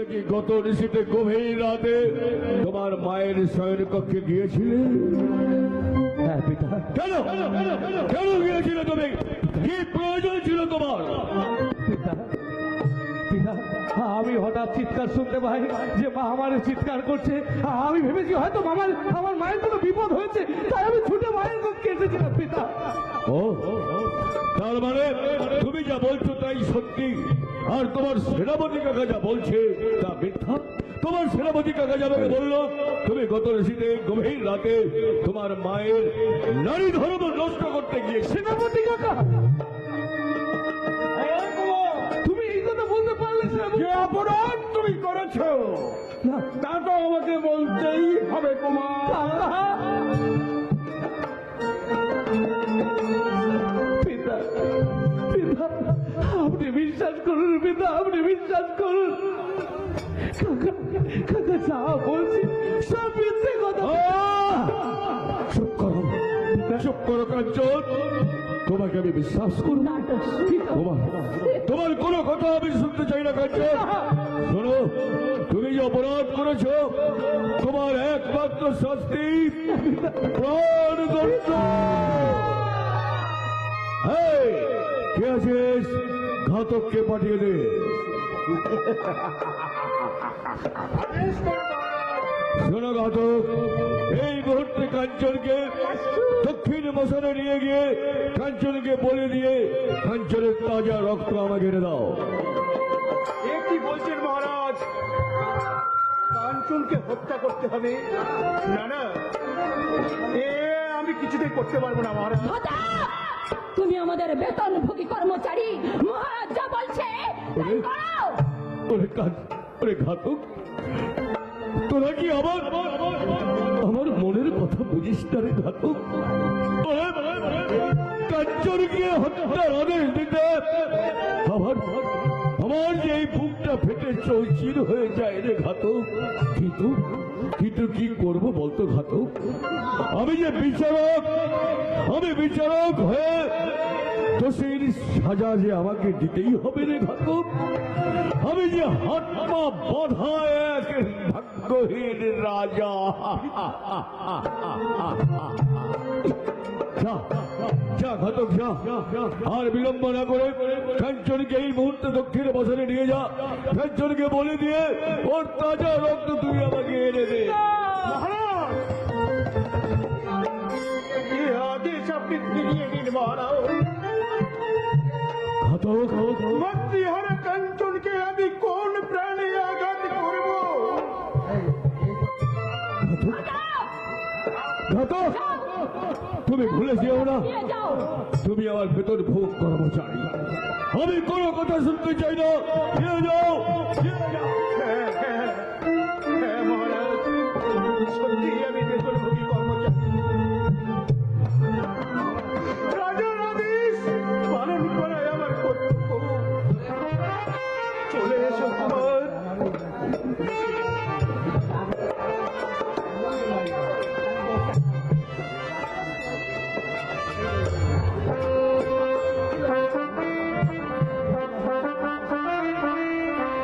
তুমি কি গত ঋষিতে গভীর রাতে তোমার মায়ের শয়ন কক্ষে গিয়েছিলে? হ্যাঁ কেন? কেন গিয়েছিলে তুমি? কি প্রয়োজন ছিল তোমার? আমি হঠাৎ চিৎকার শুনতে পাই যে মা আমার চিৎকার করছে। আমি ভেবেছি হয়তো আমার আমার মায়ের কোনো বিপদ হয়েছে, তাই আমি ছুটে মায়ের কক্ষে এসেছিলাম, পিতা। ও। তার মানে তুমি যা বলছো তাই সত্যি। আর তোমার সেনাপতি কাকা যা বলছে তা মিথ্যা? তোমার সেনাপতি কাকা যাবে বলল তুমি গত ঋষিতে গভীর রাতে তোমার মায়ের নারী ধর্ম নষ্ট করতে গিয়ে সেনাপতি কাকা! তুমি এই কথা বলতে পারলে যে অপরাধ তুমি করেছ তা তো আমাকে বলতেই হবে কুমার করুন পিতা আপনি বিশ্বাস করুন। কাকা কাকা যা বলছি সব মিথ্যে কথা। চুপ করো। চুপ করো কাঞ্চন। তোমাকে আমি বিশ্বাস করব তোমার তোমার কোনো কথা আমি শুনতে চাই না কাঞ্চন। শোনো তুমি যে অপরাধ করেছ তোমার একমাত্র শাস্তি প্রাণদণ্ড। এই, কে আছিস? ঘাতককে পাঠিয়ে দে। শোনো ঘাতক এই মুহূর্তে কাঞ্চনকে দক্ষিণ মশানে নিয়ে গিয়ে কাঞ্চনকে বলে দিয়ে কাঞ্চনের তাজা রক্ত আমাকে এনে দাও। এ কি বলছেন মহারাজ? কাঞ্চনকে হত্যা করতে হবে? না না। এ আমি কিছুতেই করতে পারব না মহারাজ। তুমি আমাদের বেতনভোগী কর্মচারী মহারাজ করো। ওরে কান- ওরে ঘাতক। তোরা কি আমার আমার মনের কথা বুঝিস না রে ঘাতক? ওরে, কাঞ্চন গিয়ে হত্যার আদেশ দিতে। আমার আমার যে এই বুকটা ফেটে চৌচির হয়ে যায় রে ঘাতক। কিন্তু কিন্তু কি করব বলতো ঘাতক? আমি যে বিচারক আমি বিচারক হয়ে দোষীর সাজা যে আমাকে দিতেই হবে রে ঘাতক আমি যে হাতমা বাধা এক ভাগ্যহীন রাজা। ঘাতক, যা। আর বিলম্ব না করে কাঞ্চনকে এই মুহূর্তে দক্ষিণ বছরে নিয়ে যা। কাঞ্চনকে বলে দিয়ে ওর তাজা রক্ত তুই আমাকে এনে দে। মহারাজ আদেশ আপনি ফিরিয়ে নিন মহারাজ। ঘাতক মাতৃহারা কাঞ্চনকে আমি কোন প্রাণে আঘাত করব? ঘাতক তুমি ভুলে যেও না। তুমি আমার ভেতর ভোগ কর্মচারী। আমি কোনো কথা শুনতে চাই না। যাও।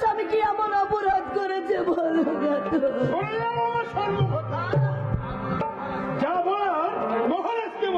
স্বামী কি এমন অপরাধ করেছে বলো যাবার মহারাজকে